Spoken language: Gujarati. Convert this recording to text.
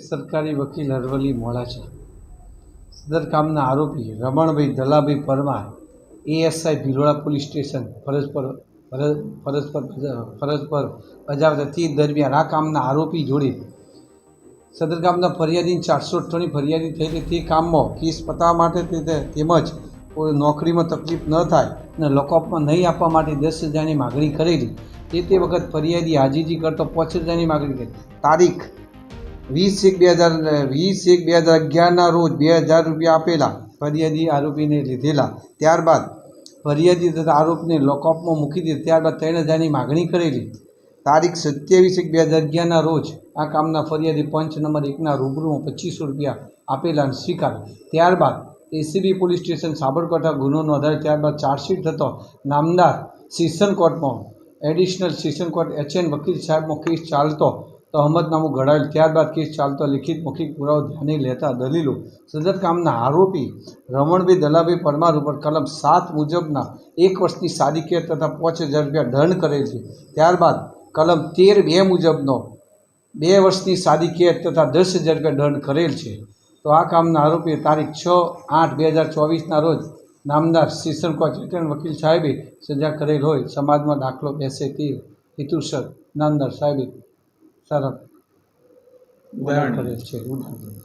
સરકારી વકીલ અરવલ્લી મોડાસા સદર કામના આરોપી Ramanbhai Dalabhai Parmar ASI Bhiloda police station ફરજ પર ફરજ પર ફરજ પર બજાવતા દરમિયાન આ કામના આરોપી જોડે સદર કામના ફરિયાદી ચારસો અઠ્ઠાણી ફરિયાદી થયેલી તે કામમાં કેસ પતાવવા માટે તેમજ કોઈ નોકરીમાં તકલીફ ન થાય અને લોકઅપમાં નહીં આપવા માટે દસ હજારની માગણી કરેલી. તે તે વખત ફરિયાદી હાજીજી કરતો પાંચ હજારની માગણી કરી. તારીખ વીસ એક બે હજાર વીસ એક બે હજાર અગિયારના રોજ બે હજાર રૂપિયા આપેલા ફરિયાદી આરોપીને લીધેલા. ત્યારબાદ ફરિયાદી તથા આરોપીને લોકઅપમાં મૂકી દીધા. ત્યારબાદ ત્રણ હજારની માગણી કરેલી. તારીખ સત્યાવીસ એક બે હજાર અગિયારના રોજ આ કામના ફરિયાદી પંચ નંબર એકના રૂબરૂમાં પચીસો રૂપિયા આપેલા અને સ્વીકાર ત્યારબાદ એસીબી પોલીસ સ્ટેશન સાબરકાંઠા ગુનો નોંધાયો. ત્યારબાદ ચાર્જશીટ થતો નામદાર સેશન કોર્ટમાં એડિશનલ સેશન કોર્ટ એચએન વકીલ સાહેબનો કેસ ચાલતો તો અહમદનામું ઘડાયેલ. ત્યારબાદ કેસ ચાલતો લિખિત મૌખિક પુરાવો ધ્યાને લેતા દલીલો સદર કામના આરોપી રમણભાઈ દલાભાઈ પરમાર ઉપર કલમ સાત મુજબના એક વર્ષની સાદી કેદ તથા પાંચ હજાર રૂપિયા દંડ કરેલ છે. ત્યારબાદ કલમ તેર બે મુજબનો બે વર્ષની સાદી કેદ તથા દસ હજાર રૂપિયા દંડ કરેલ છે. તો આ કામના આરોપીએ તારીખ છ આઠ બે હજાર ચોવીસના રોજ નામદાર સેશન કોર્ટ વકીલ સાહેબે સજા કરેલ હોય. સમાજમાં દાખલો બેસે તે હેતુસર નામદાર સાહેબે સારા કરેલ છે ઉદાહરણ